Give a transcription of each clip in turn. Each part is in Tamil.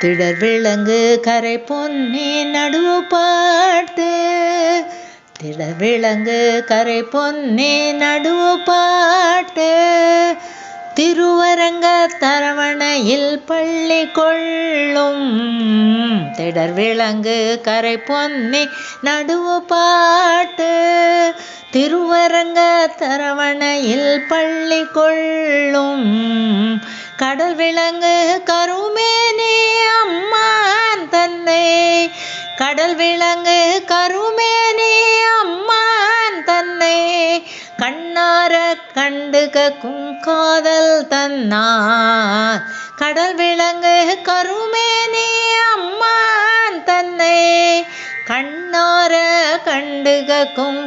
திடர் விலங்கு கரை பொன்னி நடுவு பாட்டு. திடர் விலங்கு கரை பொன்னி நடுவு பாட்டு. திருவரங்க தரவணையில் பள்ளி கொள்ளும். திடர் விலங்கு கரை பொன்னி நடுவு பாட்டு. திருவரங்க தரவணையில் பள்ளி கொள்ளும். கடல் விலங்கு கருமேனே கடல் விலங்கு கருமேனே அம்மான் தன்னை. கண்ணார கண்டு காதல் தன்னார். கடல் விலங்கு கருமேனே அம்மான் தன்னை. கண்ணார கண்டு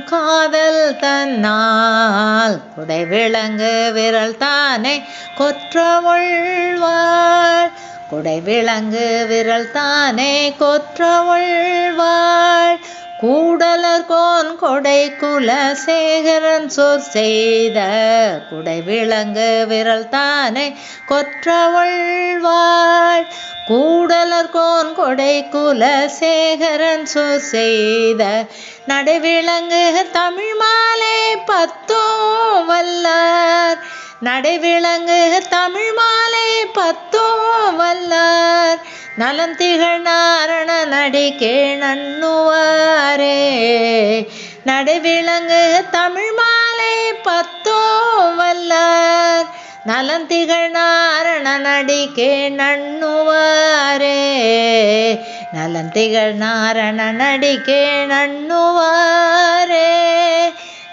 காதல் தன்னால் குடை விலங்கு விரல் தானே கொற்றவள்வாள் குடை விலங்கு விரல் தானே கொற்றவள் கூடலர்கோன் கொடை குல சேகரன் சொற் செய்த குடை விளங்கு விரல் தானே கொற்றவள்வாள் கூடலர்கோன் கொடை குல சேகரன் சொற் செய்த நடைவிளங்கு தமிழ் மாலை பத்தோ வல்லார். நடைவிளங்கு தமிழ் நலந்திகள் நாரண நடிகே நண்ணுவாரே நடுவிலங்கு தமிழ் மாலை பத்தோ வல்லார். நலந்திகள் நாரண நடிகே நண்ணுவாரே நலந்திகள் நாரண நடிகே நண்ணுவாரே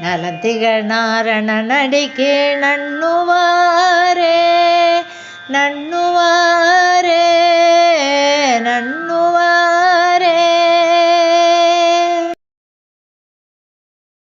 நலந்திகள் நாரண நடிகே நண்ணுவாரே நண்ணுவார்